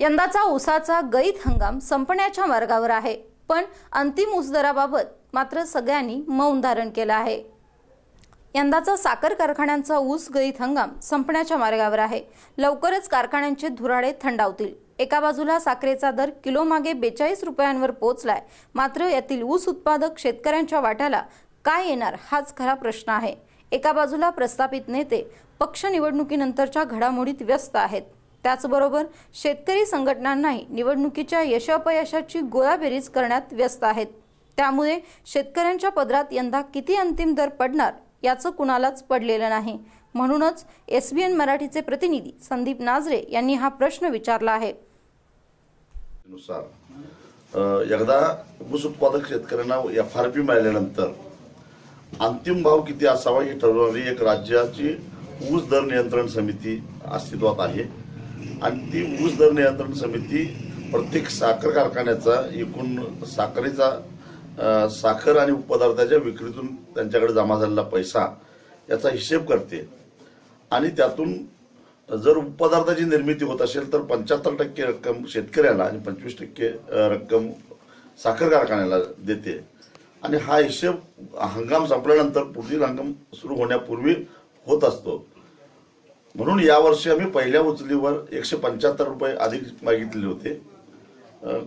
यंदाचा ऊसाचा गैत हंगाम संपण्याच्या मार्गावर आहे. पण अंतिम ऊसदराबाबत मात्र सगळ्यांनी मौन धारण केलं आहे. यंदाचा साखर कारखान्यांचा ऊस गळीत हंगाम संपण्याच्या मार्गावर आहे. लवकरच कारखान्यांचे धुराडे थंडावतील. एका बाजूला साखरेचा दर किलो मागे बेचाळीस रुपयांवर पोहोचलाय. मात्र यातील ऊस उत्पादक शेतकऱ्यांच्या वाट्याला काय येणार हाच खरा प्रश्न आहे. एका बाजूला प्रस्थापित नेते पक्ष निवडणुकीनंतरच्या घडामोडीत व्यस्त आहेत. त्याचबरोबर शेतकरी संघटनांनाही निवडणुकीच्या यशापयशाची गोळाबेरीज करण्यात व्यस्त आहेत. त्यामुळे शेतकऱ्यांच्या पदरात यंदा किती अंतिम दर पडणार याचं कुणालाच पडलेलं नाही. म्हणूनच एस बी एन मराठीचे प्रतिनिधी संदीप नाजरे यांनी हा प्रश्न विचारला आहे. नुसार एकदा ऊस उत्पादक शेतकऱ्यांना एफ आर पी मिळाल्यानंतर अंतिम भाव किती असावा हे ठरवणारी एक राज्याची ऊस दर नियंत्रण समिती अस्तित्वात आहे. आणि ती ऊस दर नियंत्रण समिती प्रत्येक साखर कारखान्याचा एकूण साखरेचा साखर आणि पदार्थाच्या विक्रीतून त्यांच्याकडे जमा झालेला पैसा याचा हिशेब करते. आणि त्यातून जर पदार्थाची निर्मिती होत असेल तर पंच्याहत्तर टक्के रक्कम शेतकऱ्याला आणि पंचवीस टक्के रक्कम साखर कारखान्याला देते. आणि हा हिशेब हंगाम संपल्यानंतर पुढील हंगाम सुरू होण्यापूर्वी होत असतो. म्हणून यावर्षी आम्ही पहिल्या उचलीवर एकशे पंच्याहत्तर रुपये अधिक मागितले होते.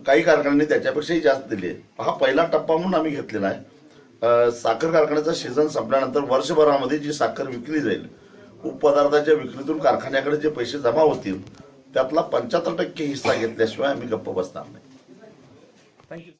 काही कारखान्यांनी त्याच्यापेक्षाही जास्त दिले. हा पहिला टप्पा म्हणून आम्ही घेतलेला आहे. साखर कारखान्याचा सीझन संपल्यानंतर वर्षभरामध्ये जी साखर विकली जाईल उपपदार्थाच्या विक्रीतून कारखान्याकडे जे पैसे जमा होतील त्यातला पंच्याहत्तर टक्के हिस्सा घेतल्याशिवाय आम्ही गप्प बसणार नाही. थँक्यू